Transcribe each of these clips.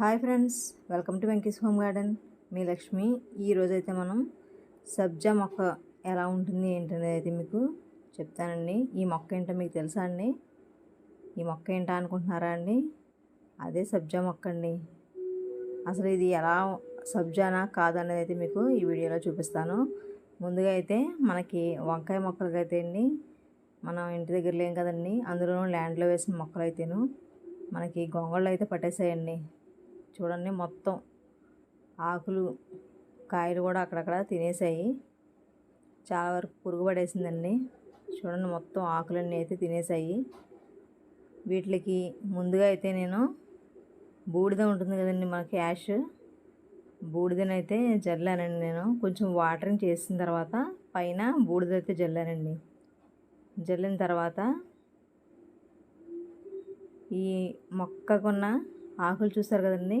Hi friends welcome to Venky's home garden. మీ లక్ష్మి ఈరోజైతే మనం సబ్జా మొక్క ఎలా ఉంటుంది ఏంటనేది అయితే మీకు చెప్తానండి. ఈ మొక్క ఏంటో మీకు తెలుసా అండి? ఈ మొక్క ఏంటా అనుకుంటున్నారా అండి? అదే సబ్జా మొక్క అండి. అసలు ఇది ఎలా సబ్జానా కాదనేది అయితే మీకు ఈ వీడియోలో చూపిస్తాను. ముందుగా అయితే మనకి వంకాయ మొక్కలకి అయితే అండి. మనం ఇంటి దగ్గర లేం కదండి? అందులో ల్యాండ్లో వేసిన మొక్కలు అయితేను మనకి గొంగళ్ళు అయితే పట్టేసాయండి. చూడండి మొత్తం. ఆకులు కాయలు కూడా అక్కడక్కడ తినేసాయి. చాలా వరకు పురుగు పడేసిందండి. చూడండి మొత్తం ఆకులన్నీ అయితే తినేసాయి. వీటికి ముందుగా అయితే నేను బూడిద ఉంటుంది కదండి మనకి యాష్. బూడిదనైతే జల్లానండి నేను. కొంచెం వాటరింగ్ చేసిన తర్వాత పైన బూడిద అయితే జల్లానండి. జల్లిన తర్వాత ఈ మొక్కకున్న ఆకులు చూస్తారు కదండి?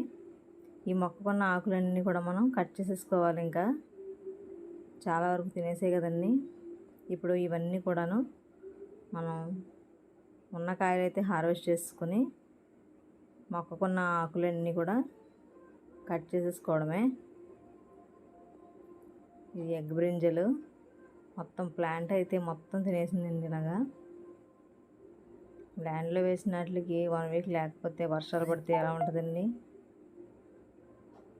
ఈ మొక్కకున్న ఆకులన్నీ కూడా మనం కట్ చేసేసుకోవాలి ఇంకా. చాలా వరకు తినేసాయి కదండి. ఇప్పుడు ఇవన్నీ కూడాను మనం ఉన్న కాయలు అయితే హార్వెస్ట్ చేసుకుని మొక్కకున్న ఆకులన్నీ కూడా కట్ చేసేసుకోవడమే. ఇది ఎగ్ బ్రింజలు. మొత్తం ప్లాంట్ అయితే మొత్తం తినేసిందండి ఇలాగా. ల్యాండ్లో వేసినట్లకి వన్ వీక్ లేకపోతే వర్షాలు పడితే ఎలా ఉంటుందండి?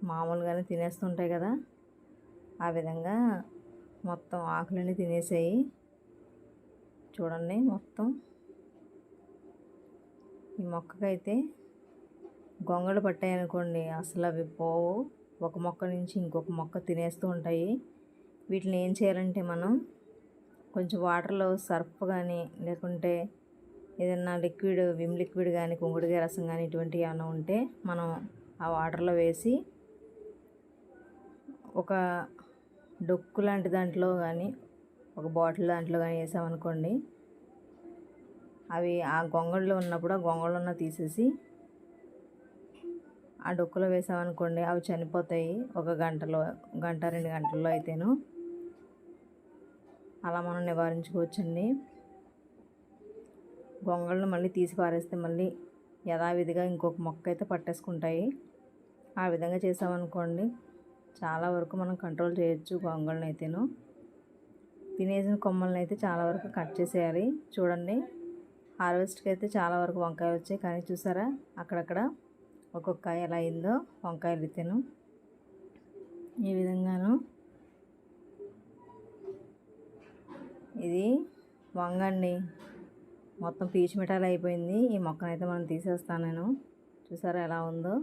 మామూలుగానే తినేస్తుంటాయి కదా. ఆ విధంగా మొత్తం ఆకులన్నీ తినేసాయి. చూడండి మొత్తం. ఈ మొక్కకైతే గొంగళి పట్టాయి అనుకోండి అసలు అవి పోవు. ఒక మొక్క నుంచి ఇంకొక మొక్క తినేస్తూ ఉంటాయి. వీటిని ఏం చేయాలంటే మనం కొంచెం వాటర్లో సర్ఫ్ కానీ లేకుంటే ఏదన్నా లిక్విడ్ విమ్ లిక్విడ్ కానీ కుంకుడుకాయ రసం కానీ ఇటువంటివి ఏమైనా ఉంటే మనం ఆ వాటర్లో వేసి ఒక డొక్కు లాంటి దాంట్లో కానీ ఒక బాటిల్ దాంట్లో కానీ వేసామనుకోండి అవి ఆ గొంగళ్ళు ఉన్నప్పుడు ఆ గొంగళ్ళు ఉన్న తీసేసి ఆ డొక్కులో వేసామనుకోండి అవి చనిపోతాయి ఒక గంటలో గంట రెండు గంటల్లో అయితేను. అలా మనం నివారించుకోవచ్చండి. గొంగళ్ళను మళ్ళీ తీసి పారేస్తే మళ్ళీ యథావిధిగా ఇంకొక మొక్క అయితే పట్టేసుకుంటాయి. ఆ విధంగా చేసామనుకోండి చాలా వరకు మనం కంట్రోల్ చేయొచ్చు గొంగళ్ళని అయితేను తినేసిన కొమ్మల్ని అయితే చాలా వరకు కట్ చేసేయాలి. చూడండి హార్వెస్ట్కి అయితే చాలా వరకు వంకాయలు వచ్చాయి. కానీ చూసారా అక్కడక్కడ ఒక్కొక్క కాయ ఎలా అయిందో వంకాయలు అయితేను. ఈ విధంగాను ఇది వంగండి. మొత్తం పీచు మిఠాయిలు అయిపోయింది. ఈ మొక్కనైతే మనం తీసేస్తాను నేను. చూసారా ఎలా ఉందో?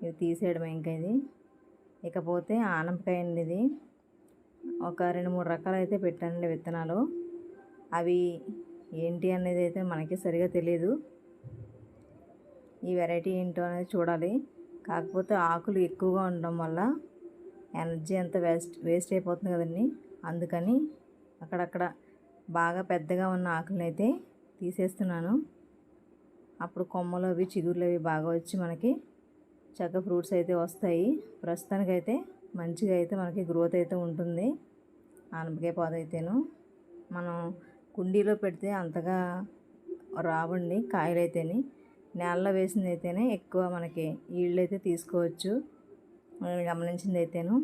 ఇది తీసేయడమే ఇంకా ఇది. ఇకపోతే ఆనపకాయ అండి ఇది. ఒక రెండు మూడు రకాలు అయితే పెట్టానండి విత్తనాలు. అవి ఏంటి అనేది అయితే మనకి సరిగా తెలియదు ఈ వెరైటీ ఏంటో అనేది చూడాలి. కాకపోతే ఆకులు ఎక్కువగా ఉండడం వల్ల ఎనర్జీ అంతా వేస్ట్ వేస్ట్ అయిపోతుంది కదండి. అందుకని అక్కడక్కడ బాగా పెద్దగా ఉన్న ఆకులను అయితే తీసేస్తున్నాను. అప్పుడు కొమ్మలు అవి చిగుర్లు అవి బాగా వచ్చి మనకి చక్క ఫ్రూట్స్ అయితే వస్తాయి. ప్రస్తుతానికైతే మంచిగా అయితే మనకి గ్రోత్ అయితే ఉంటుంది. ఆనపకాయ పొద అయితేను. మనం కుండీలో పెడితే అంతగా రావండి కాయలు అయితేని నేలలో వేసింది అయితేనే ఎక్కువ మనకి ఈళ్ళు అయితే తీసుకోవచ్చు. మనం గమనించింది అయితేను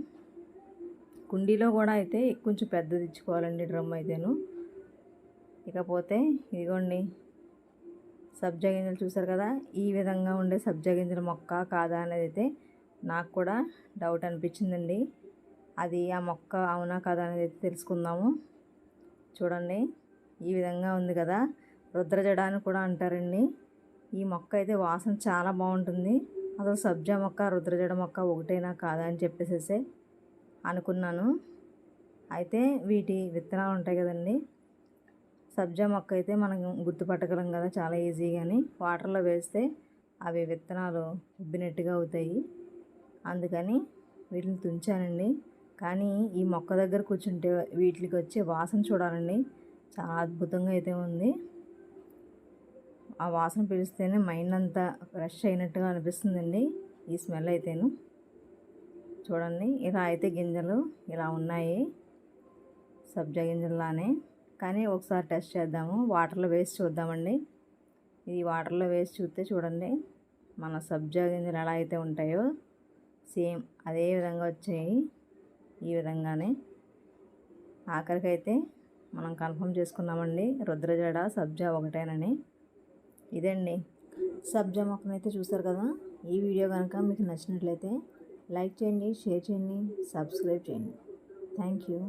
కుండీలో కూడా అయితే కొంచెం పెద్దది ఇచ్చుకోవాలండి డ్రమ్ అయితేను. ఇకపోతే ఇదిగోండి సబ్జా గింజలు చూసారు కదా? ఈ విధంగా ఉండే సబ్జా గింజల మొక్క కాదా అనేది అయితే నాకు కూడా డౌట్ అనిపించిందండి. అది ఆ మొక్క అవునా కాదా అనేది అయితే తెలుసుకుందాము. చూడండి ఈ విధంగా ఉంది కదా? రుద్రజడ అని కూడా అంటారండి. ఈ మొక్క అయితే వాసన చాలా బాగుంటుంది. అసలు సబ్జా మొక్క రుద్రజడ మొక్క ఒకటేనా కాదా అని చెప్పేసేసే అనుకున్నాను. అయితే వీటి విత్తనాలు ఉంటాయి కదండి సబ్జా మొక్క అయితే మనం గుర్తుపట్టగలం కదా చాలా ఈజీగాని వాటర్లో వేస్తే అవి విత్తనాలు ఉబ్బినట్టుగా అవుతాయి. అందుకని వీటిని తుంచానండి. కానీ ఈ మొక్క దగ్గర కూర్చుంటే వీటికి వచ్చే వాసన చూడాలండి. చాలా అద్భుతంగా అయితే ఉంది. ఆ వాసన పిలిస్తేనే మైండ్ అంతా ఫ్రెష్ అయినట్టుగా అనిపిస్తుందండి. ఈ స్మెల్ అయితేను. చూడండి ఇలా అయితే గింజలు ఇలా ఉన్నాయి. సబ్జా గింజల్లానే. కానీ ఒకసారి టెస్ట్ చేద్దాము. వాటర్లో వేసి చూద్దామండి. ఇది వాటర్లో వేసి చూస్తే చూడండి. మన సబ్జా గింజలు ఎలా అయితే ఉంటాయో సేమ్ అదే విధంగా వచ్చాయి ఈ విధంగానే. ఆఖరికైతే మనం కన్ఫర్మ్ చేసుకున్నామండి రుద్రజడ సబ్జా ఒకటేనని. ఇదండి. సబ్జా మొక్కనైతే చూసారు కదా? ఈ వీడియో కనుక మీకు నచ్చినట్లయితే లైక్ చేయండి షేర్ చేయండి సబ్స్క్రైబ్ చేయండి. Thank you.